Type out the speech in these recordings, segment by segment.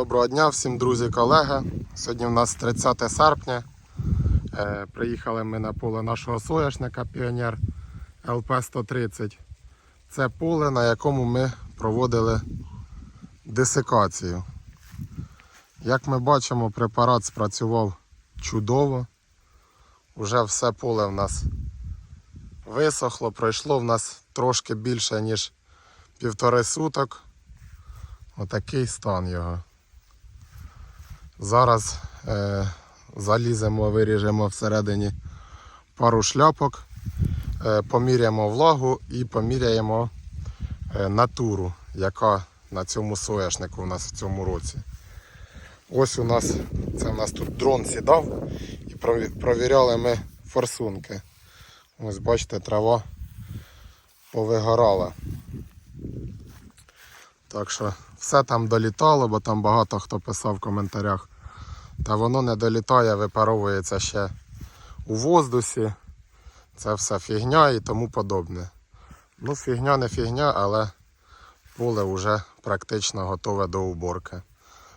Доброго дня всім друзі, колеги. Сьогодні у нас 30 серпня. Е, приїхали ми на поле нашого соняшника Піонер ЛП-130. Це поле, на якому ми проводили десикацію. Як ми бачимо, препарат спрацював чудово. Уже все поле в нас висохло, пройшло в нас трошки більше, ніж півтори суток. Отакий стан його. Зараз е, заліземо, виріжемо всередині пару шляпок, е, поміряємо влагу і поміряємо е, натуру, яка на цьому соєшнику у нас в цьому році. Ось у нас, це у нас тут дрон сідав і провіряли ми форсунки. Ось бачите, трава повигорала. Так що все там долітало, бо там багато хто писав в коментарях. Та воно не долітає, випаровується ще у воздусі. Це все фігня і тому подобне. Ну, фігня не фігня, але поле вже практично готове до уборки.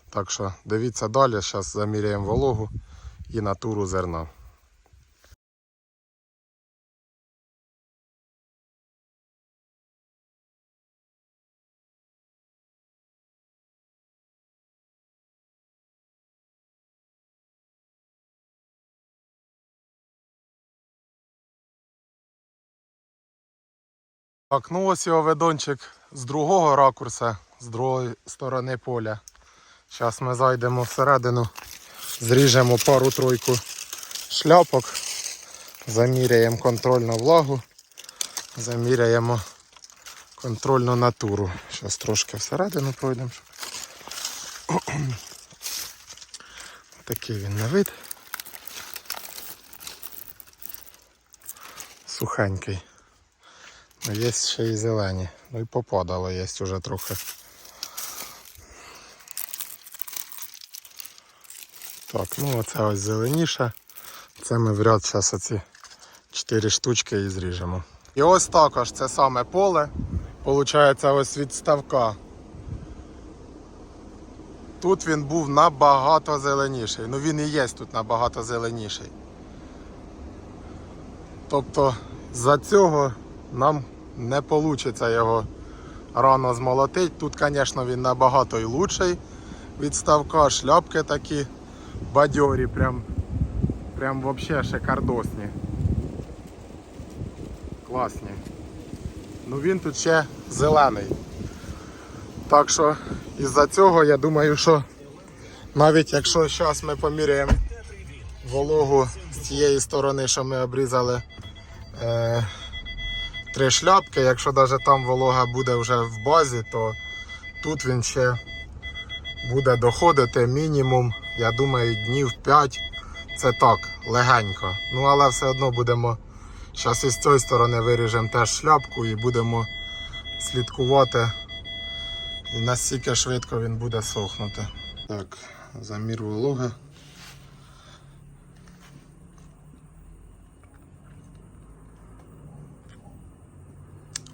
Так що дивіться далі, зараз заміряємо вологу і натуру зерна. Так, ну ось його видончик з другого ракурса, з другої сторони поля. Зараз ми зайдемо всередину, зріжемо пару-тройку шляпок, заміряємо контрольну влагу, заміряємо контрольну натуру. Зараз трошки всередину пройдемо. Такий він на вид. Сухенький. Є ще і зелені. Ну і попадало є вже трохи. Так, ну оце ось зеленіше. Це ми в ряд зараз оці 4 штучки і зріжемо. І ось також це саме поле. Получається ось від ставка. Тут він був набагато зеленіший. Ну він і є тут набагато зеленіший. Тобто за цього нам не вийде його рано змолотити. Тут, звісно, він набагато і лучший від ставка. Шляпки такі бадьорі, прям, прям взагалі шикардосні. Класні. Ну він тут ще зелений. Так що із-за цього я думаю, що навіть якщо зараз ми поміряємо вологу з цієї сторони, що ми обрізали. Е, три шляпки. Якщо навіть там волога буде вже в базі, то тут він ще буде доходити мінімум, я думаю, днів 5. Це так, легенько. Ну але все одно будемо. Зараз із цієї сторони виріжемо теж шляпку і будемо слідкувати. І настільки швидко він буде сохнути. Так, замір вологи.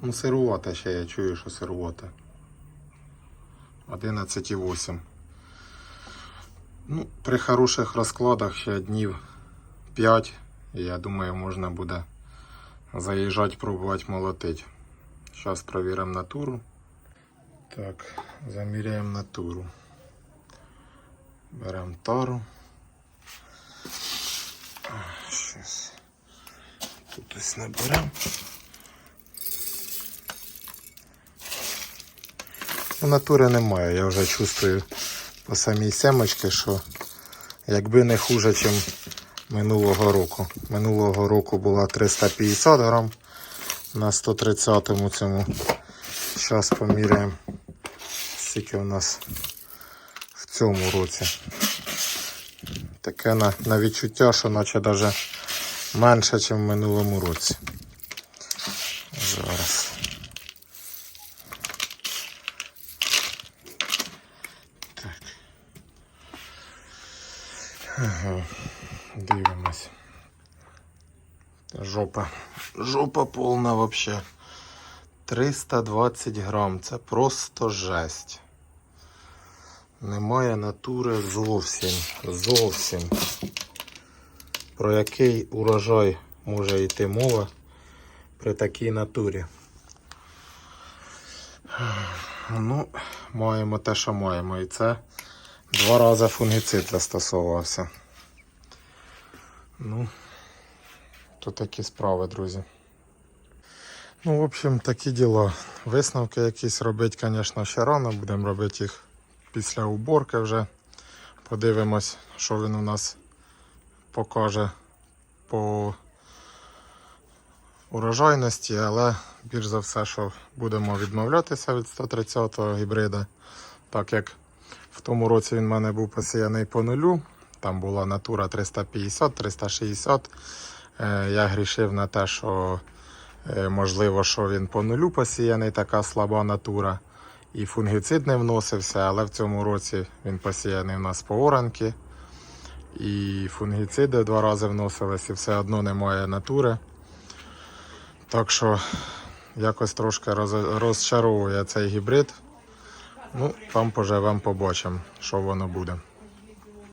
Ну, сирувата ще я чую, що сирувата. 11,8. Ну, при хороших розкладах ще днів 5. І я думаю, можна буде заїжджати, пробувати молотити. Зараз провіримо натуру. Так, заміряємо натуру. Беремо тару. Тут ось наберемо. Ну, натури немає, я вже чувствую по самій семочці, що якби не хуже, ніж минулого року. Минулого року була 350 грам на 130-му цьому. Зараз поміряємо, скільки у нас в цьому році. Таке на, на відчуття, що наче навіть менше, ніж в минулому році. Зараз. Ага, дивимось. Жопа. Жопа повна вообще. 320 грам. Це просто жесть. Немає натури зовсім. Зовсім. Про який урожай може йти мова при такій натурі? Ну, маємо те, що маємо. І це два рази фунгіцид застосовувався. Ну, то такі справи, друзі. Ну, в общем, такі діла. Висновки якісь робити, звісно, ще рано. Будемо робити їх після уборки вже. Подивимось, що він у нас покаже по урожайності, але більш за все, що будемо відмовлятися від 130-го гібрида, так як в тому році він в мене був посіяний по нулю. Там була натура 350-360. Е, Я грішив на те, що е, можливо, що він по нулю посіяний, така слаба натура. І фунгіцид не вносився, але в цьому році він посіяний у нас по оранки. І фунгіциди два рази вносились, і все одно немає натури. Так що якось трошки розчаровує цей гібрид. Ну, там поживемо, побачимо, що воно буде.